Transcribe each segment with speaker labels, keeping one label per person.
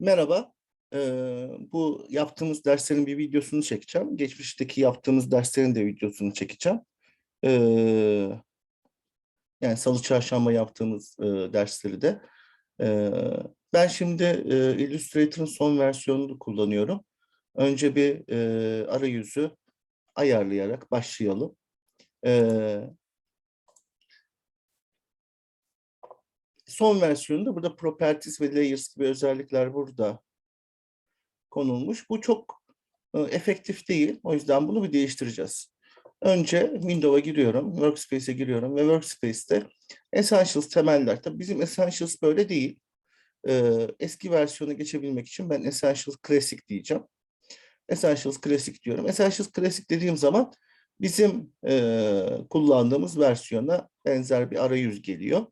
Speaker 1: Merhaba. Ee, bu yaptığımız derslerin bir videosunu çekeceğim. Geçmişteki yaptığımız derslerin de videosunu çekeceğim. Ee, yani salı çarşamba yaptığımız e, dersleri de. Ee, ben şimdi e, Illustrator'ın son versiyonunu kullanıyorum. Önce bir e, arayüzü ayarlayarak başlayalım. Ee, son versiyonunda burada properties ve layers gibi özellikler burada konulmuş. Bu çok e, efektif değil. O yüzden bunu bir değiştireceğiz. Önce Windows'a giriyorum, Workspace'e giriyorum ve Workspace'te Essentials temeller. Tabii bizim Essentials böyle değil. Ee, eski versiyona geçebilmek için ben Essentials Classic diyeceğim. Essentials Classic diyorum. Essentials Classic dediğim zaman bizim e, kullandığımız versiyona benzer bir arayüz geliyor.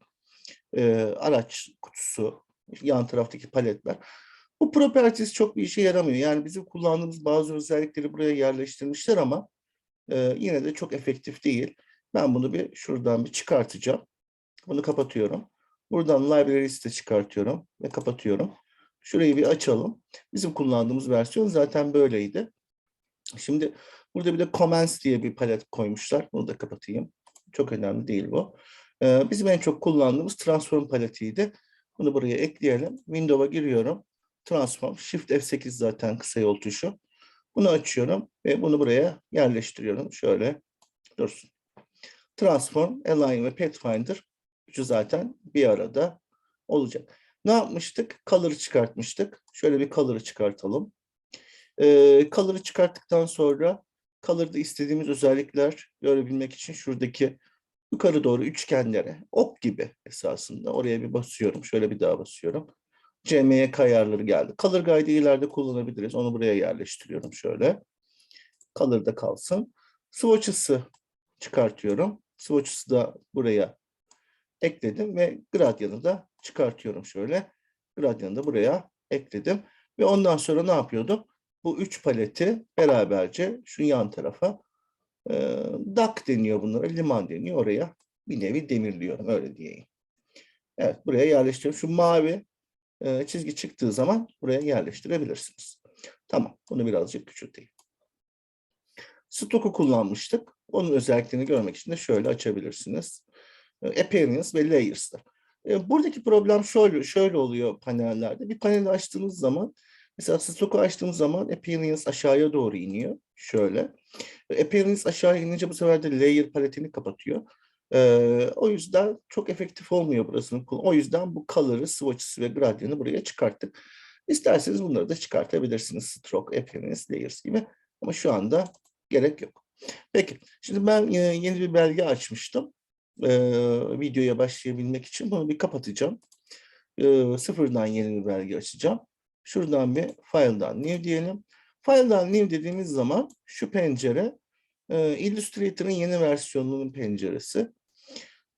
Speaker 1: E, araç kutusu, yan taraftaki paletler. Bu properties çok bir işe yaramıyor. Yani bizim kullandığımız bazı özellikleri buraya yerleştirmişler ama e, yine de çok efektif değil. Ben bunu bir şuradan bir çıkartacağım. Bunu kapatıyorum. Buradan library'si de çıkartıyorum ve kapatıyorum. Şurayı bir açalım. Bizim kullandığımız versiyon zaten böyleydi. Şimdi burada bir de comments diye bir palet koymuşlar. Bunu da kapatayım. Çok önemli değil bu. Ee, bizim en çok kullandığımız transform paletiydi. Bunu buraya ekleyelim. Windows'a giriyorum. Transform, Shift F8 zaten kısa yol tuşu. Bunu açıyorum ve bunu buraya yerleştiriyorum. Şöyle dursun. Transform, Align ve Pathfinder üçü zaten bir arada olacak. Ne yapmıştık? Color'ı çıkartmıştık. Şöyle bir color'ı çıkartalım. Ee, color'ı çıkarttıktan sonra color'da istediğimiz özellikler görebilmek için şuradaki yukarı doğru üçgenlere ok gibi esasında oraya bir basıyorum. Şöyle bir daha basıyorum. CMYK ayarları geldi. Color Guide'ı ileride kullanabiliriz. Onu buraya yerleştiriyorum şöyle. Color'da kalsın. Swatches'ı çıkartıyorum. Swatches'ı da buraya ekledim ve Gradient'ı da çıkartıyorum şöyle. Gradient'ı da buraya ekledim. Ve ondan sonra ne yapıyordum? Bu üç paleti beraberce şu yan tarafa dak deniyor bunlara, liman deniyor. Oraya bir nevi demirliyorum öyle diyeyim. Evet buraya yerleştiriyorum. Şu mavi e, çizgi çıktığı zaman buraya yerleştirebilirsiniz. Tamam bunu birazcık küçülteyim. Stock'u kullanmıştık. Onun özelliklerini görmek için de şöyle açabilirsiniz. E, Appearance ve Layers'ta. E, buradaki problem şöyle, şöyle oluyor panellerde. Bir paneli açtığınız zaman Mesela stoku açtığımız zaman appearance aşağıya doğru iniyor. Şöyle. Appearance aşağı inince bu sefer de layer paletini kapatıyor. Ee, o yüzden çok efektif olmuyor burasının. O yüzden bu color'ı, swatch'ı ve gradient'ı buraya çıkarttık. İsterseniz bunları da çıkartabilirsiniz. Stroke, appearance, layers gibi. Ama şu anda gerek yok. Peki. Şimdi ben yeni bir belge açmıştım. Ee, videoya başlayabilmek için bunu bir kapatacağım. Ee, sıfırdan yeni bir belge açacağım. Şuradan bir file'dan new diyelim. File'dan new dediğimiz zaman şu pencere e, Illustrator'ın yeni versiyonunun penceresi.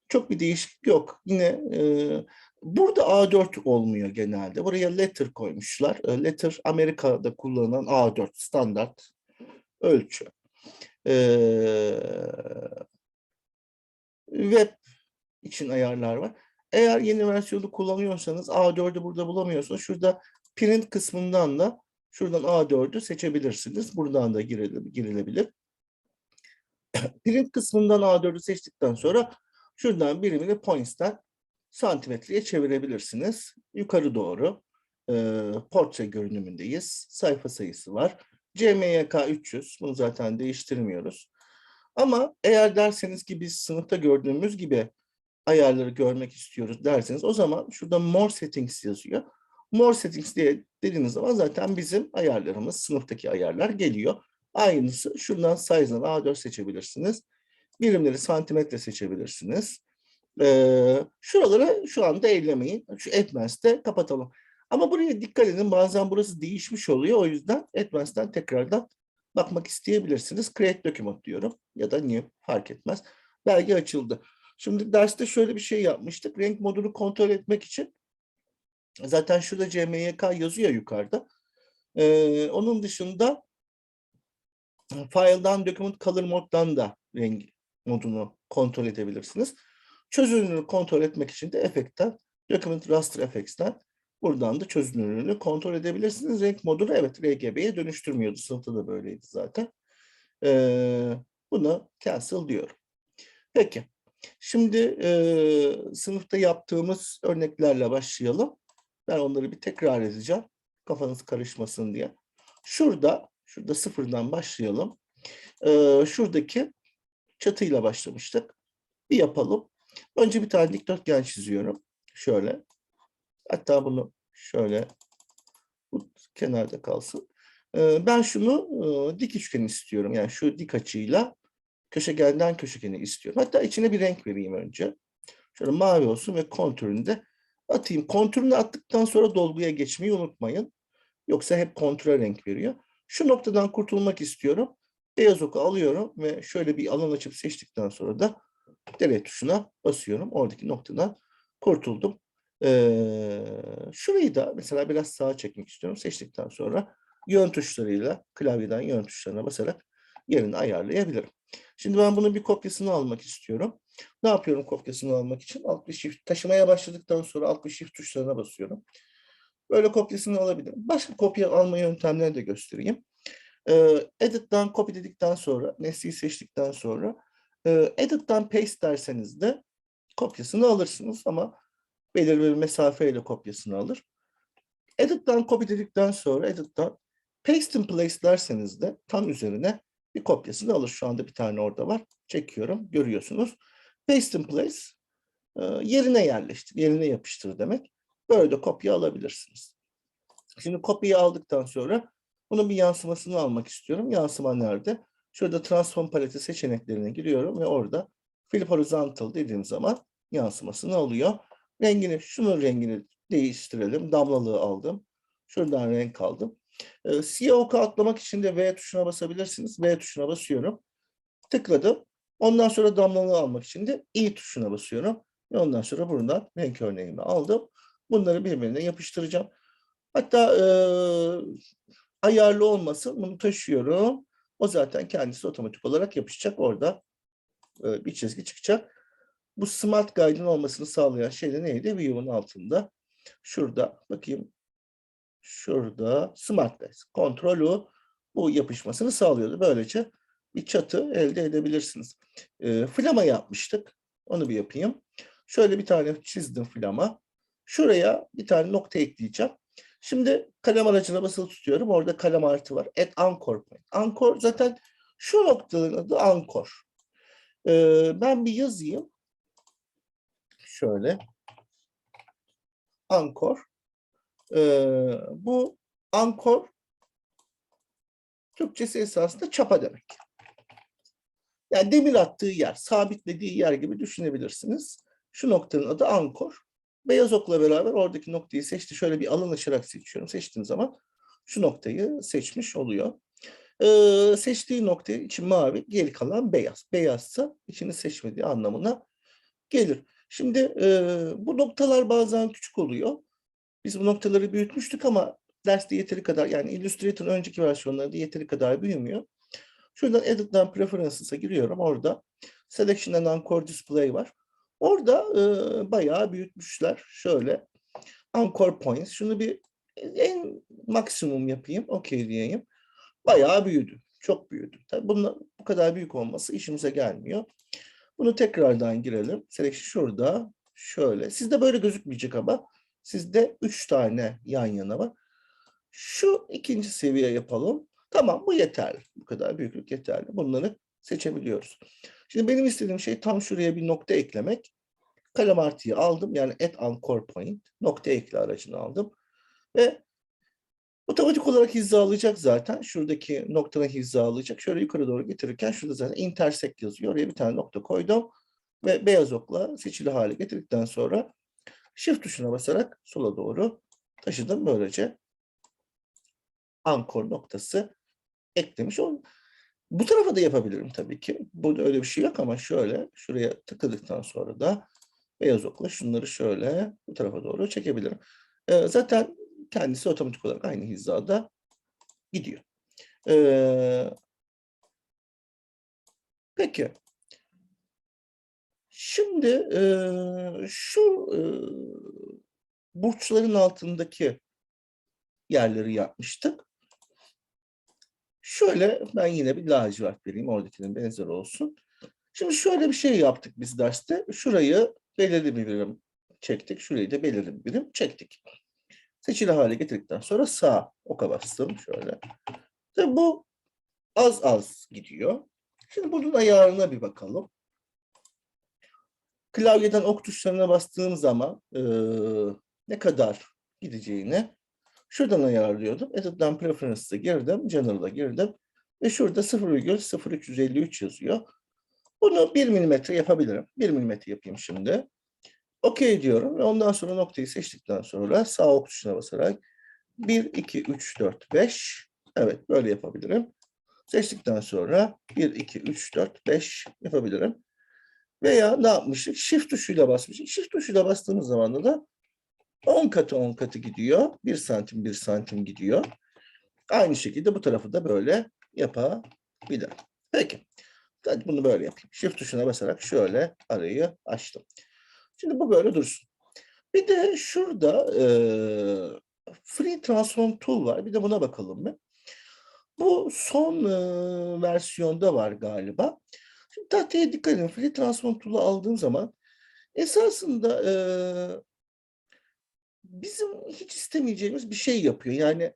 Speaker 1: Çok bir değişiklik yok. Yine e, burada A4 olmuyor genelde. Buraya letter koymuşlar. E, letter Amerika'da kullanılan A4 standart ölçü. E, web için ayarlar var. Eğer yeni versiyonu kullanıyorsanız A4'ü burada bulamıyorsanız şurada print kısmından da şuradan A4'ü seçebilirsiniz. Buradan da girilebilir. print kısmından A4'ü seçtikten sonra şuradan birimini points'ten santimetreye çevirebilirsiniz. Yukarı doğru e, portre görünümündeyiz. Sayfa sayısı var. CMYK 300. Bunu zaten değiştirmiyoruz. Ama eğer derseniz ki biz sınıfta gördüğümüz gibi ayarları görmek istiyoruz derseniz o zaman şurada more settings yazıyor. More settings diye dediğiniz zaman zaten bizim ayarlarımız, sınıftaki ayarlar geliyor. Aynısı şuradan size'dan A4 seçebilirsiniz. Birimleri santimetre seçebilirsiniz. Ee, şuraları şu anda ellemeyin. Şu Advanced'de kapatalım. Ama buraya dikkat edin. Bazen burası değişmiş oluyor. O yüzden Advanced'den tekrardan bakmak isteyebilirsiniz. Create document diyorum. Ya da new fark etmez. Belge açıldı. Şimdi derste şöyle bir şey yapmıştık. Renk modunu kontrol etmek için Zaten şurada CMYK yazıyor yukarıda. Ee, onun dışında file'dan document color moddan da renk modunu kontrol edebilirsiniz. Çözünürlüğünü kontrol etmek için de efektten document raster effects'ten Buradan da çözünürlüğünü kontrol edebilirsiniz. Renk modunu evet RGB'ye dönüştürmüyordu. Sınıfta da böyleydi zaten. Ee, bunu cancel diyorum. Peki. Şimdi e, sınıfta yaptığımız örneklerle başlayalım. Ben onları bir tekrar edeceğim. Kafanız karışmasın diye. Şurada, şurada sıfırdan başlayalım. Ee, şuradaki çatıyla başlamıştık. Bir yapalım. Önce bir tane dikdörtgen çiziyorum. Şöyle. Hatta bunu şöyle bu kenarda kalsın. Ee, ben şunu e, dik üçgen istiyorum. Yani şu dik açıyla köşegenden köşegeni istiyorum. Hatta içine bir renk vereyim önce. Şöyle mavi olsun ve kontürünü de atayım. Kontürünü attıktan sonra dolguya geçmeyi unutmayın. Yoksa hep kontüre renk veriyor. Şu noktadan kurtulmak istiyorum. Beyaz oku alıyorum ve şöyle bir alan açıp seçtikten sonra da delete tuşuna basıyorum. Oradaki noktadan kurtuldum. Ee, şurayı da mesela biraz sağa çekmek istiyorum. Seçtikten sonra yön tuşlarıyla klavyeden yön tuşlarına basarak yerini ayarlayabilirim. Şimdi ben bunun bir kopyasını almak istiyorum. Ne yapıyorum kopyasını almak için? Alt bir shift taşımaya başladıktan sonra alt bir shift tuşlarına basıyorum. Böyle kopyasını alabilirim. Başka kopya alma yöntemlerini de göstereyim. Edit'ten copy dedikten sonra, nesneyi seçtikten sonra edit'ten paste derseniz de kopyasını alırsınız ama belirli bir mesafeyle kopyasını alır. Edit'ten copy dedikten sonra edit'ten paste in place derseniz de tam üzerine bir kopyasını alır. Şu anda bir tane orada var. Çekiyorum. Görüyorsunuz. Paste in place e, yerine yerleştir, yerine yapıştır demek. Böyle de kopya alabilirsiniz. Şimdi kopyayı aldıktan sonra bunun bir yansımasını almak istiyorum. Yansıma nerede? Şurada transform paleti seçeneklerine giriyorum ve orada flip horizontal dediğim zaman yansımasını alıyor. Rengini, şunun rengini değiştirelim. Damlalığı aldım. Şuradan renk aldım. E, siyah oku atlamak için de V tuşuna basabilirsiniz. V tuşuna basıyorum. Tıkladım. Ondan sonra damlalığı almak için de I tuşuna basıyorum. Ve ondan sonra buradan renk örneğimi aldım. Bunları birbirine yapıştıracağım. Hatta e, ayarlı olmasın bunu taşıyorum. O zaten kendisi otomatik olarak yapışacak. Orada e, bir çizgi çıkacak. Bu Smart Guide'ın olmasını sağlayan şey de neydi? View'un altında. Şurada bakayım. Şurada Smart Guide. Kontrolü bu yapışmasını sağlıyordu. Böylece bir çatı elde edebilirsiniz. E, flama yapmıştık. Onu bir yapayım. Şöyle bir tane çizdim flama. Şuraya bir tane nokta ekleyeceğim. Şimdi kalem aracına basılı tutuyorum. Orada kalem artı var. At anchor point. Anchor zaten şu noktanın adı anchor. Ee, ben bir yazayım. Şöyle. Anchor. Ee, bu anchor Türkçesi esasında çapa demek. Yani demir attığı yer, sabitlediği yer gibi düşünebilirsiniz. Şu noktanın adı ankor. Beyaz okla beraber oradaki noktayı seçti. Şöyle bir alan açarak seçiyorum. Seçtiğim zaman şu noktayı seçmiş oluyor. Ee, seçtiği nokta için mavi, geri kalan beyaz. Beyazsa içini seçmediği anlamına gelir. Şimdi e, bu noktalar bazen küçük oluyor. Biz bu noktaları büyütmüştük ama derste yeteri kadar yani Illustrator'ın önceki versiyonlarında yeteri kadar büyümüyor. Şuradan Edit'ten Preferences'a giriyorum. Orada Selection and Anchor Display var. Orada e, bayağı büyütmüşler. Şöyle Anchor Points. Şunu bir en maksimum yapayım. Okey diyeyim. Bayağı büyüdü. Çok büyüdü. Tabii bunun bu kadar büyük olması işimize gelmiyor. Bunu tekrardan girelim. Selection şurada. Şöyle. Sizde böyle gözükmeyecek ama sizde üç tane yan yana var. Şu ikinci seviye yapalım. Tamam bu yeterli. Bu kadar büyüklük yeterli. Bunları seçebiliyoruz. Şimdi benim istediğim şey tam şuraya bir nokta eklemek. Kalem artıyı aldım. Yani add anchor point. Nokta ekle aracını aldım. Ve otomatik olarak hizalayacak zaten. Şuradaki noktanın hizalayacak. Şöyle yukarı doğru getirirken şurada zaten intersect yazıyor. Oraya bir tane nokta koydum. Ve beyaz okla seçili hale getirdikten sonra shift tuşuna basarak sola doğru taşıdım. Böylece ankor noktası eklemiş oldum. Bu tarafa da yapabilirim tabii ki. Burada öyle bir şey yok ama şöyle şuraya tıkladıktan sonra da beyaz okla şunları şöyle bu tarafa doğru çekebilirim. Ee, zaten kendisi otomatik olarak aynı hizada gidiyor. Ee, peki. Şimdi e, şu e, burçların altındaki yerleri yapmıştık. Şöyle ben yine bir lacivert vereyim. Oradakinin benzer olsun. Şimdi şöyle bir şey yaptık biz derste. Şurayı belirli bir birim çektik. Şurayı da belirli bir birim çektik. Seçili hale getirdikten sonra sağ oka bastım şöyle. Tabii bu az az gidiyor. Şimdi bunun ayarına bir bakalım. Klavyeden ok tuşlarına bastığım zaman eee, ne kadar gideceğini şuradan ayarlıyordum. Edit'ten Preference'e girdim, General'a girdim ve şurada 0,0353 yazıyor. Bunu 1 milimetre yapabilirim. 1 milimetre yapayım şimdi. OK diyorum ve ondan sonra noktayı seçtikten sonra sağ ok tuşuna basarak 1, 2, 3, 4, 5. Evet böyle yapabilirim. Seçtikten sonra 1, 2, 3, 4, 5 yapabilirim. Veya ne yapmıştık? Shift tuşuyla basmıştık. Shift tuşuyla bastığımız zaman da 10 katı 10 katı gidiyor. 1 santim 1 santim gidiyor. Aynı şekilde bu tarafı da böyle yapabilirim. Peki. Hadi bunu böyle yapayım. Shift tuşuna basarak şöyle arayı açtım. Şimdi bu böyle dursun. Bir de şurada eee, Free Transform Tool var. Bir de buna bakalım mı? Bu son eee, versiyonda var galiba. Şimdi tahtaya dikkat edin. Free Transform Tool'u aldığım zaman esasında eee, bizim hiç istemeyeceğimiz bir şey yapıyor. Yani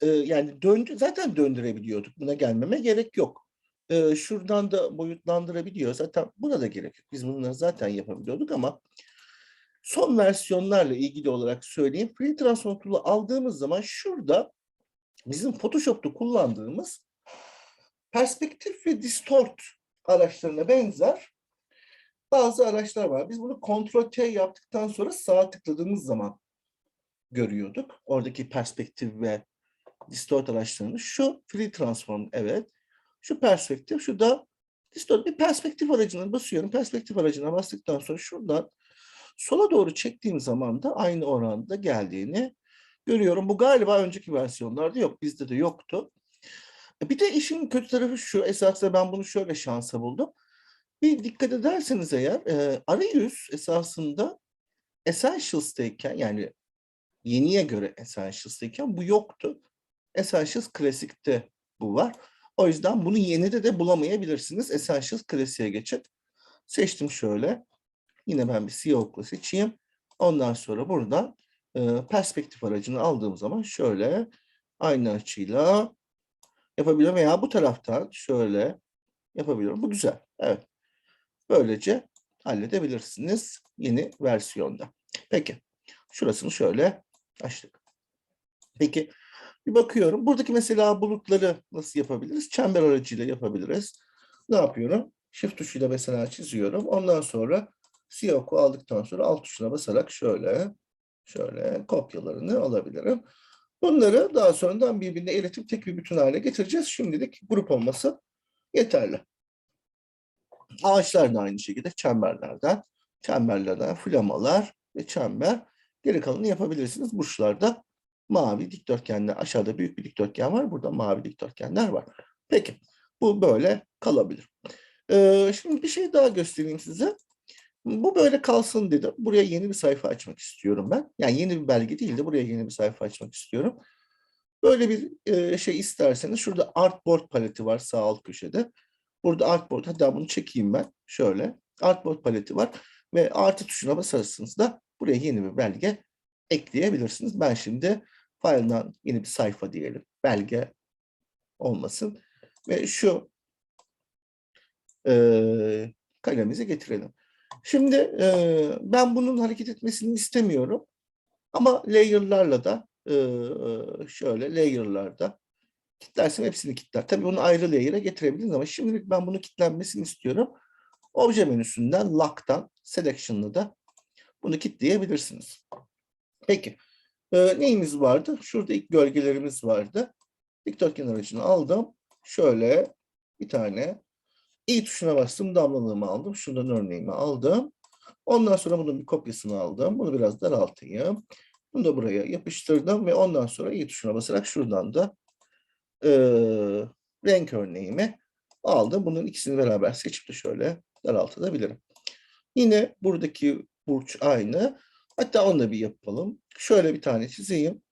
Speaker 1: e, yani döndü zaten döndürebiliyorduk. Buna gelmeme gerek yok. E, şuradan da boyutlandırabiliyor. Zaten buna da gerek yok. Biz bunları zaten yapabiliyorduk ama son versiyonlarla ilgili olarak söyleyeyim. Free Transform Tool'u aldığımız zaman şurada bizim Photoshop'ta kullandığımız perspektif ve distort araçlarına benzer bazı araçlar var. Biz bunu Ctrl T yaptıktan sonra sağa tıkladığımız zaman görüyorduk. Oradaki perspektif ve distort araçlarını. Şu free transform evet. Şu perspektif, şu da distort. Bir perspektif aracına basıyorum. Perspektif aracına bastıktan sonra şuradan sola doğru çektiğim zaman da aynı oranda geldiğini görüyorum. Bu galiba önceki versiyonlarda yok. Bizde de yoktu. E, Bir de işin kötü tarafı şu. Esasında ben bunu şöyle şansa buldum. Bir dikkat ederseniz eğer e, arayüz esasında Essentials'tayken yani yeniye göre Essentials'tayken bu yoktu. Essentials Classic'te bu var. O yüzden bunu yenide de bulamayabilirsiniz. Essentials Classic'e geçin. Seçtim şöyle. Yine ben bir siyahla seçeyim. Ondan sonra buradan e, perspektif aracını aldığım zaman şöyle aynı açıyla yapabiliyorum veya bu taraftan şöyle yapabiliyorum. Bu güzel. Evet. Böylece halledebilirsiniz yeni versiyonda. Peki. Şurasını şöyle açtık. Peki bir bakıyorum. Buradaki mesela bulutları nasıl yapabiliriz? Çember aracıyla yapabiliriz. Ne yapıyorum? Shift tuşuyla mesela çiziyorum. Ondan sonra siyah oku aldıktan sonra alt tuşuna basarak şöyle şöyle kopyalarını alabilirim. Bunları daha sonradan birbirine eritip tek bir bütün hale getireceğiz. Şimdilik grup olması yeterli. Ağaçlar da aynı şekilde çemberlerden, çemberlerden flamalar ve çember. Geri kalanını yapabilirsiniz. Burçlarda mavi dikdörtgenler, aşağıda büyük bir dikdörtgen var. Burada mavi dikdörtgenler var. Peki, bu böyle kalabilir. Ee, şimdi bir şey daha göstereyim size. Bu böyle kalsın dedim. Buraya yeni bir sayfa açmak istiyorum ben. Yani yeni bir belge değil de buraya yeni bir sayfa açmak istiyorum. Böyle bir e, şey isterseniz şurada Artboard paleti var sağ alt köşede. Burada Artboard, hatta bunu çekeyim ben. Şöyle Artboard paleti var ve artı tuşuna basarsanız da buraya yeni bir belge ekleyebilirsiniz. Ben şimdi file'dan yeni bir sayfa diyelim. Belge olmasın. Ve şu e, kalemimizi getirelim. Şimdi e, ben bunun hareket etmesini istemiyorum. Ama layer'larla da e, şöyle layer'larda kilitlersem hepsini kilitler. Tabii bunu ayrı layer'a getirebiliriz ama şimdilik ben bunu kilitlenmesini istiyorum. Obje menüsünden lock'tan selection'la da bunu kilitleyebilirsiniz. Peki. E, neyimiz vardı? Şurada ilk gölgelerimiz vardı. Dikdörtgen aracını aldım. Şöyle bir tane i tuşuna bastım. Damlalığımı aldım. Şuradan örneğimi aldım. Ondan sonra bunun bir kopyasını aldım. Bunu biraz daraltayım. Bunu da buraya yapıştırdım ve ondan sonra i tuşuna basarak şuradan da e, renk örneğimi aldım. Bunun ikisini beraber seçip de şöyle daraltabilirim. Yine buradaki burç aynı. Hatta onu da bir yapalım. Şöyle bir tane çizeyim.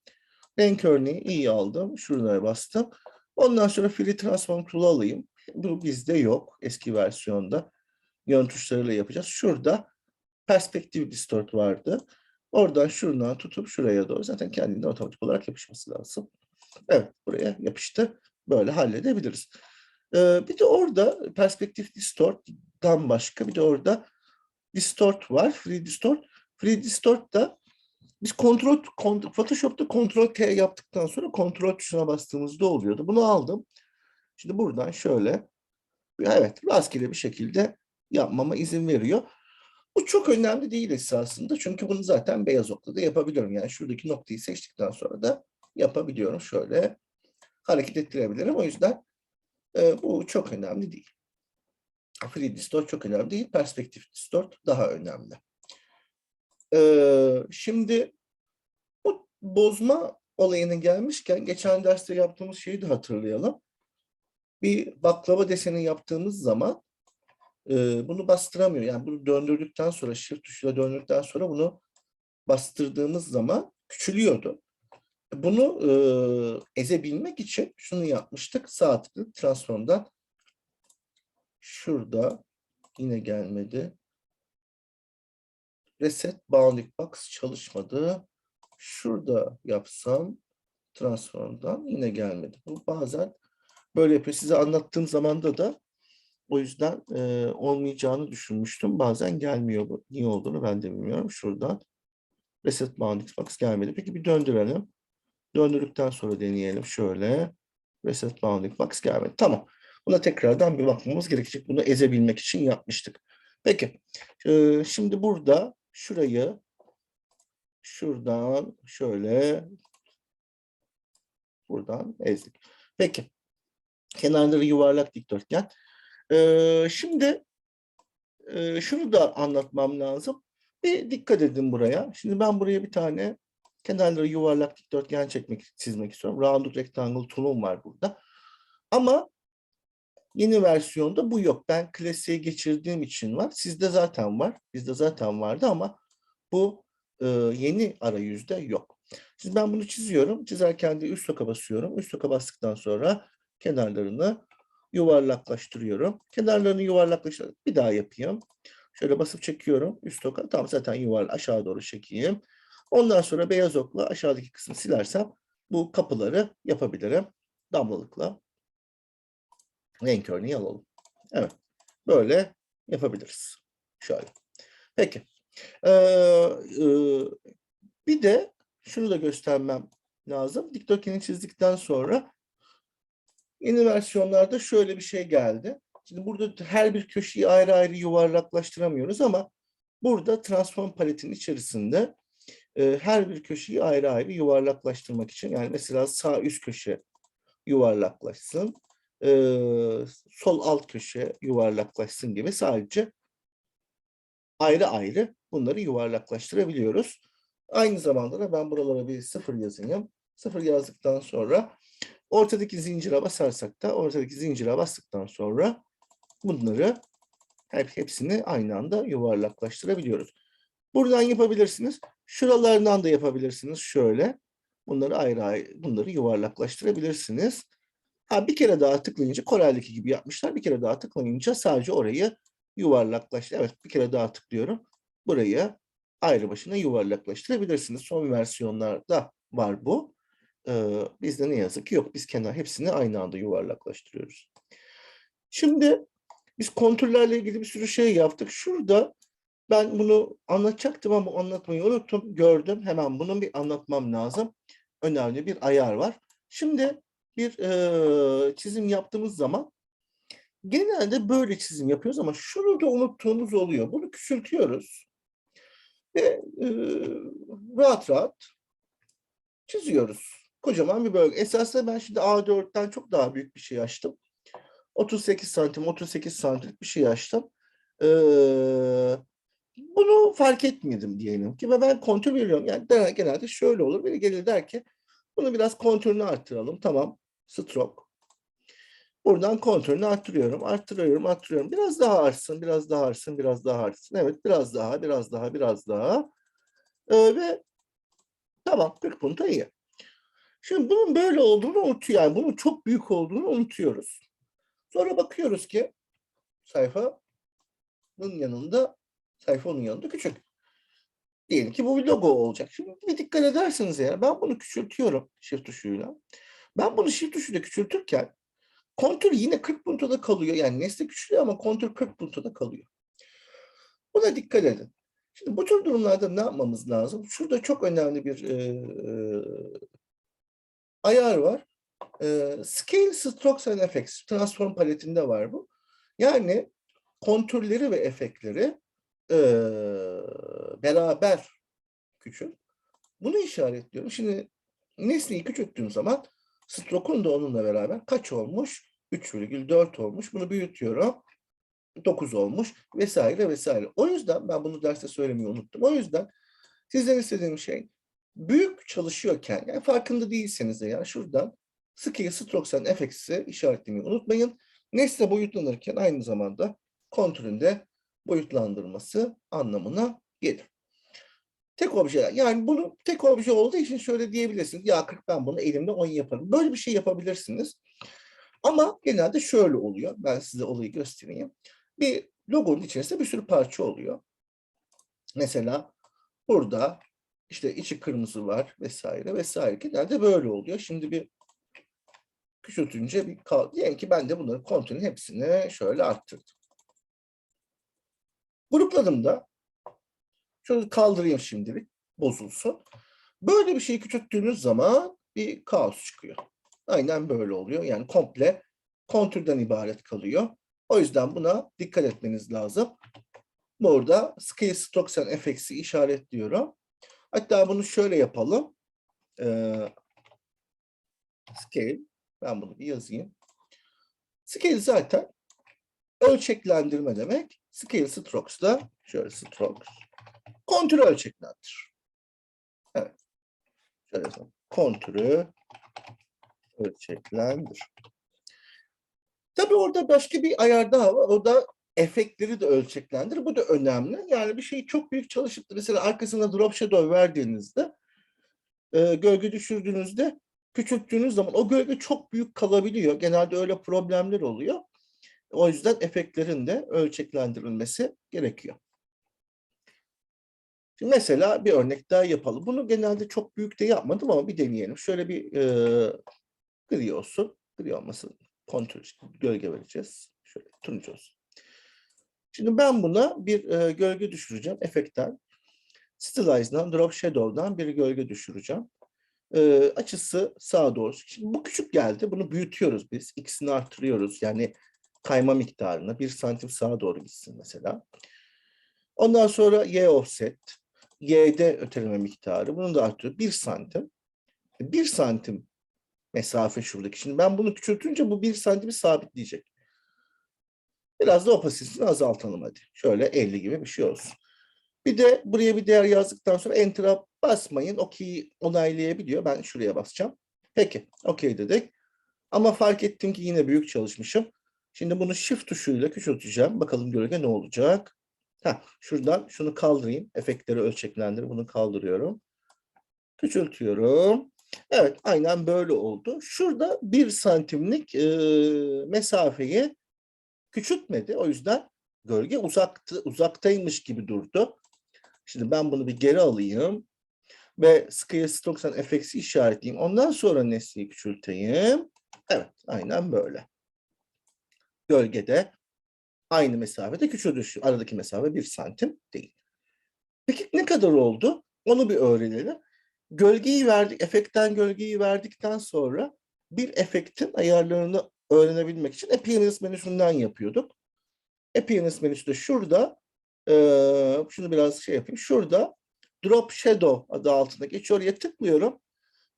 Speaker 1: Renk örneği iyi aldım. Şuralara bastım. Ondan sonra Free Transform Tool'u alayım. Bu bizde yok eski versiyonda. Yön tuşlarıyla yapacağız. Şurada Perspective Distort vardı. Oradan şuradan tutup şuraya doğru zaten kendinden otomatik olarak yapışması lazım. Evet buraya yapıştı. Böyle halledebiliriz. Ee, bir de orada Perspective Distort'dan başka bir de orada Distort var. Free Distort. Free Distort da biz kontrol, kont Photoshop'ta kontrol T yaptıktan sonra kontrol tuşuna bastığımızda oluyordu. Bunu aldım. Şimdi buradan şöyle evet rastgele bir şekilde yapmama izin veriyor. Bu çok önemli değil esasında. Çünkü bunu zaten beyaz okla da yapabiliyorum. Yani şuradaki noktayı seçtikten sonra da yapabiliyorum. Şöyle hareket ettirebilirim. O yüzden e, bu çok önemli değil. Free Distort çok önemli değil. Perspektif Distort daha önemli. Ee, şimdi bu bozma olayına gelmişken geçen derste yaptığımız şeyi de hatırlayalım. Bir baklava deseni yaptığımız zaman e, bunu bastıramıyor. Yani bunu döndürdükten sonra shift tuşuyla döndürdükten sonra bunu bastırdığımız zaman küçülüyordu. Bunu e, ezebilmek için şunu yapmıştık. Sağ tıklı transformdan şurada yine gelmedi. Reset bounding box çalışmadı. Şurada yapsam transformdan yine gelmedi. Bu bazen böyle yapıyor. Size anlattığım zamanda da o yüzden e, olmayacağını düşünmüştüm. Bazen gelmiyor bu. Niye olduğunu ben de bilmiyorum. Şuradan reset bounding box gelmedi. Peki bir döndürelim. Döndürdükten sonra deneyelim. Şöyle reset bounding box gelmedi. Tamam. Buna tekrardan bir bakmamız gerekecek. Bunu ezebilmek için yapmıştık. Peki. E, şimdi burada şurayı şuradan şöyle buradan ezdik. Peki. Kenarları yuvarlak dikdörtgen. Ee, şimdi e, şunu da anlatmam lazım. Bir dikkat edin buraya. Şimdi ben buraya bir tane kenarları yuvarlak dikdörtgen çekmek, çizmek istiyorum. Rounded Rectangle tool'um var burada. Ama yeni versiyonda bu yok. Ben klasiğe geçirdiğim için var. Sizde zaten var. Bizde zaten vardı ama bu e, yeni arayüzde yok. Şimdi ben bunu çiziyorum. Çizerken de üst oka basıyorum. Üst oka bastıktan sonra kenarlarını yuvarlaklaştırıyorum. Kenarlarını yuvarlaklaştırıyorum. Bir daha yapayım. Şöyle basıp çekiyorum. Üst oka. Tam zaten yuvarlak aşağı doğru çekeyim. Ondan sonra beyaz okla aşağıdaki kısmı silersem bu kapıları yapabilirim. Damlalıkla renk örneği alalım. Evet. Böyle yapabiliriz. Şöyle. Peki. Ee, e, bir de şunu da göstermem lazım. Dikdörtgeni çizdikten sonra yeni versiyonlarda şöyle bir şey geldi. Şimdi burada her bir köşeyi ayrı ayrı yuvarlaklaştıramıyoruz ama burada transform paletin içerisinde e, her bir köşeyi ayrı ayrı yuvarlaklaştırmak için yani mesela sağ üst köşe yuvarlaklaşsın, e, sol alt köşe yuvarlaklaşsın gibi sadece ayrı ayrı bunları yuvarlaklaştırabiliyoruz. Aynı zamanda da ben buralara bir sıfır yazayım. Sıfır yazdıktan sonra ortadaki zincire basarsak da ortadaki zincire bastıktan sonra bunları hep hepsini aynı anda yuvarlaklaştırabiliyoruz. Buradan yapabilirsiniz. Şuralardan da yapabilirsiniz şöyle. Bunları ayrı ayrı bunları yuvarlaklaştırabilirsiniz. Ha bir kere daha tıklayınca Corel'deki gibi yapmışlar. Bir kere daha tıklayınca sadece orayı yuvarlaklaştır. Evet bir kere daha tıklıyorum. Burayı ayrı başına yuvarlaklaştırabilirsiniz. Son versiyonlarda var bu. Ee, bizde ne yazık ki yok. Biz kenar hepsini aynı anda yuvarlaklaştırıyoruz. Şimdi biz kontürlerle ilgili bir sürü şey yaptık. Şurada ben bunu anlatacaktım ama anlatmayı unuttum. Gördüm. Hemen bunun bir anlatmam lazım. Önemli bir ayar var. Şimdi bir e, çizim yaptığımız zaman genelde böyle çizim yapıyoruz ama şunu da unuttuğumuz oluyor. Bunu küçültüyoruz. Ve e, rahat rahat çiziyoruz. Kocaman bir bölge. Esasında ben şimdi A4'ten çok daha büyük bir şey açtım. 38 santim, 38 santim bir şey açtım. Ee, bunu fark etmedim diyelim ki ve ben kontür veriyorum. Yani genelde şöyle olur. Biri gelir der ki bunu biraz kontürünü arttıralım. Tamam. Stroke. Buradan kontürünü arttırıyorum, arttırıyorum, arttırıyorum. Biraz daha artsın, biraz daha artsın, biraz daha artsın. Evet, biraz daha, biraz daha, biraz daha. Ee, ve tamam 40 punta iyi. Şimdi bunun böyle olduğunu unutuyor. Yani bunun çok büyük olduğunu unutuyoruz. Sonra bakıyoruz ki sayfanın yanında sayfa onun yanında küçük. Diyelim ki bu bir logo olacak. Şimdi bir dikkat ederseniz eğer ben bunu küçültüyorum shift tuşuyla. Ben bunu shift tuşuyla küçültürken kontür yine 40 puntoda kalıyor. Yani nesne küçülüyor ama kontür 40 puntoda kalıyor. Buna dikkat edin. Şimdi bu tür durumlarda ne yapmamız lazım? Şurada çok önemli bir e, e, ayar var. E, Scale, Strokes and Effects. Transform paletinde var bu. Yani kontürleri ve efektleri e, beraber küçült. Bunu işaretliyorum. Şimdi nesneyi küçülttüğüm zaman stroke'un da onunla beraber kaç olmuş? 3,4 olmuş. Bunu büyütüyorum. 9 olmuş vesaire vesaire. O yüzden ben bunu derste söylemeyi unuttum. O yüzden sizden istediğim şey büyük çalışıyorken yani farkında değilseniz eğer şuradan Scale, Strokes and Effects'i işaretlemeyi unutmayın. Nesne boyutlanırken aynı zamanda kontrolünde boyutlandırması anlamına gelir. Tek obje yani bunu tek obje olduğu için şöyle diyebilirsiniz. Ya 40 ben bunu elimde 10 yaparım. Böyle bir şey yapabilirsiniz. Ama genelde şöyle oluyor. Ben size olayı göstereyim. Bir logonun içerisinde bir sürü parça oluyor. Mesela burada işte içi kırmızı var vesaire vesaire. Genelde böyle oluyor. Şimdi bir küçültünce bir kal. Diyelim ki ben de bunların kontrolün hepsini şöyle arttırdım. Grupladığımda şöyle kaldırayım şimdilik bozulsun. Böyle bir şeyi küçülttüğünüz zaman bir kaos çıkıyor. Aynen böyle oluyor. Yani komple kontürden ibaret kalıyor. O yüzden buna dikkat etmeniz lazım. Burada Scale Strokes and Effects'i işaretliyorum. Hatta bunu şöyle yapalım. Ee, scale. Ben bunu bir yazayım. Scale zaten ölçeklendirme demek. Scale Strokes da şöyle Strokes. Kontürü ölçeklendir. Evet. Şöyle yapalım. Kontürü ölçeklendir. Tabii orada başka bir ayar daha var. O da efektleri de ölçeklendir. Bu da önemli. Yani bir şeyi çok büyük çalışıp mesela arkasına drop shadow verdiğinizde e, gölge düşürdüğünüzde küçülttüğünüz zaman o gölge çok büyük kalabiliyor. Genelde öyle problemler oluyor. O yüzden efektlerin de ölçeklendirilmesi gerekiyor. Mesela bir örnek daha yapalım. Bunu genelde çok büyük de yapmadım ama bir deneyelim. Şöyle bir e, gri olsun. Gri olmasın. Kontür, gölge vereceğiz. Şöyle turuncu olsun. Şimdi ben buna bir e, gölge düşüreceğim. Efektten. Stylize'dan, Drop Shadow'dan bir gölge düşüreceğim. E, açısı sağa doğru. Şimdi bu küçük geldi. Bunu büyütüyoruz biz. İkisini artırıyoruz. Yani kayma miktarını. Bir santim sağa doğru gitsin mesela. Ondan sonra Y offset. Y'de öteleme miktarı. Bunu da artırıyor. Bir santim. Bir santim mesafe şuradaki. Şimdi ben bunu küçültünce bu bir santimi sabitleyecek. Biraz da opasitesini azaltalım hadi. Şöyle 50 gibi bir şey olsun. Bir de buraya bir değer yazdıktan sonra enter'a basmayın. OK'yi onaylayabiliyor. Ben şuraya basacağım. Peki. OK dedik. Ama fark ettim ki yine büyük çalışmışım. Şimdi bunu shift tuşuyla küçülteceğim. Bakalım gölge ne olacak. Heh, şuradan şunu kaldırayım. Efektleri ölçeklendir. Bunu kaldırıyorum. Küçültüyorum. Evet aynen böyle oldu. Şurada bir santimlik e, mesafeyi küçültmedi. O yüzden gölge uzaktı, uzaktaymış gibi durdu. Şimdi ben bunu bir geri alayım. Ve Scale Strokes and Effects'i işaretleyeyim. Ondan sonra nesneyi küçülteyim. Evet aynen böyle. Gölgede aynı mesafede küçüldü. Şu aradaki mesafe bir santim değil. Peki ne kadar oldu? Onu bir öğrenelim. Gölgeyi verdik, efektten gölgeyi verdikten sonra bir efektin ayarlarını öğrenebilmek için Appearance menüsünden yapıyorduk. Appearance menüsü de şurada, e, şunu biraz şey yapayım, şurada Drop Shadow adı altında geçiyor. Oraya tıklıyorum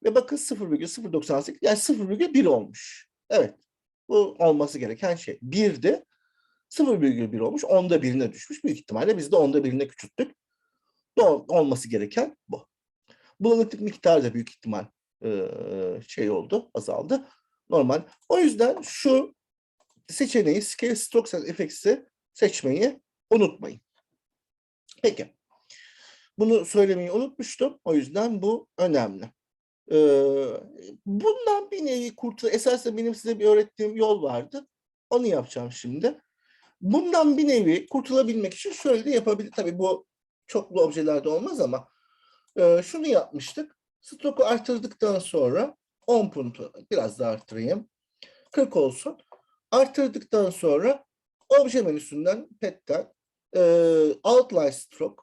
Speaker 1: ve bakın 0,098 yani 0,1 olmuş. Evet, bu olması gereken şey. 1'di, 0,1 olmuş, onda birine düşmüş. Büyük ihtimalle biz de onda birine küçülttük. Olması gereken bu. Bulanıklık miktarı da büyük ihtimal şey oldu, azaldı. Normal. O yüzden şu seçeneği Scale Strokes and Effects'i seçmeyi unutmayın. Peki. Bunu söylemeyi unutmuştum. O yüzden bu önemli. Ee, bundan bir nevi kurtul. Esasında benim size bir öğrettiğim yol vardı. Onu yapacağım şimdi. Bundan bir nevi kurtulabilmek için şöyle de yapabilir. Tabii bu çoklu objelerde olmaz ama e, şunu yapmıştık. Stroke'u artırdıktan sonra 10 puntu biraz daha arttırayım. 40 olsun. Artırdıktan sonra obje menüsünden pet'ten e, outline stroke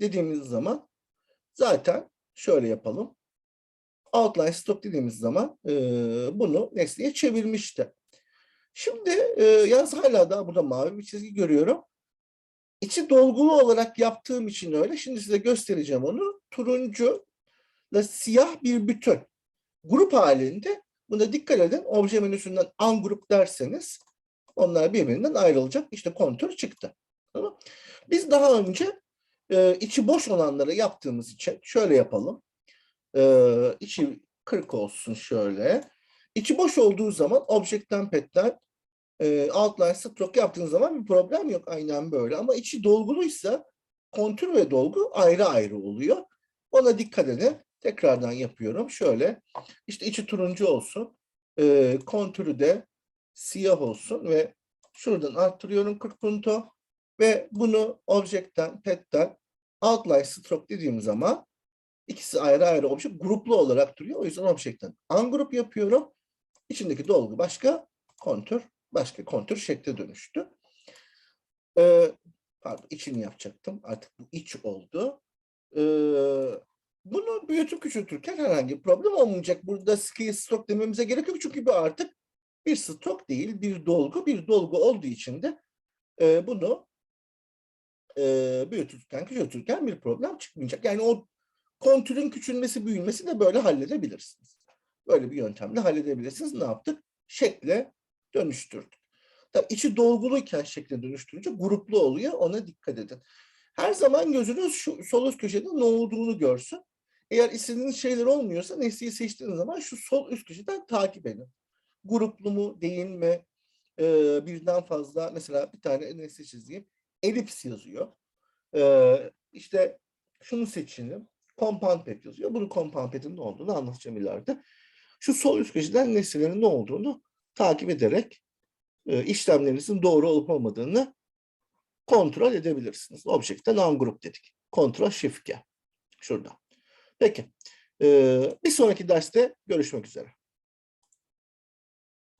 Speaker 1: dediğimiz zaman zaten şöyle yapalım. Outline stroke dediğimiz zaman e, bunu nesneye çevirmişti. Şimdi e, yalnız hala daha burada mavi bir çizgi görüyorum. İçi dolgulu olarak yaptığım için öyle. Şimdi size göstereceğim onu. Turuncu ve siyah bir bütün. Grup halinde buna dikkat edin. Obje menüsünden ungroup derseniz onlar birbirinden ayrılacak. İşte kontür çıktı. Tamam. Biz daha önce e, içi boş olanları yaptığımız için şöyle yapalım. E, içi 40 olsun şöyle. İçi boş olduğu zaman objektten petten e, outline stroke yaptığınız zaman bir problem yok. Aynen böyle. Ama içi dolguluysa kontür ve dolgu ayrı ayrı oluyor. Ona dikkat edin. Tekrardan yapıyorum. Şöyle işte içi turuncu olsun. E, kontürü de siyah olsun ve şuradan arttırıyorum 40 punto ve bunu objektten, petten outline stroke dediğim zaman ikisi ayrı ayrı obje gruplu olarak duruyor. O yüzden objektten ungroup yapıyorum. İçindeki dolgu başka, kontür başka kontür şekle dönüştü. Ee, pardon içini yapacaktım. Artık bu iç oldu. Ee, bunu büyütüp küçültürken herhangi bir problem olmayacak. Burada scale stroke dememize gerek yok. Çünkü bu artık bir stroke değil, bir dolgu. Bir dolgu olduğu için de e, bunu e, büyütürken, küçültürken bir problem çıkmayacak. Yani o kontürün küçülmesi, büyümesi de böyle halledebilirsiniz. Böyle bir yöntemle halledebilirsiniz. Ne yaptık? Şekle dönüştürdük. Tabii içi dolguluyken şekle dönüştürünce gruplu oluyor. Ona dikkat edin. Her zaman gözünüz şu sol üst köşede ne olduğunu görsün. Eğer istediğiniz şeyler olmuyorsa nesneyi seçtiğiniz zaman şu sol üst köşeden takip edin. Gruplu mu, değil mi? Ee, birden fazla mesela bir tane nesne çizeyim. Elips yazıyor. Ee, işte şunu seçelim. Compound pet yazıyor. Bunu compound pet'in ne olduğunu anlatacağım ileride. Şu sol üst köşeden nesnelerin ne olduğunu takip ederek e, işlemlerinizin doğru olup olmadığını kontrol edebilirsiniz. Objekten ungroup dedik. Ctrl Shift. Şurada. Peki. E, bir sonraki derste görüşmek üzere.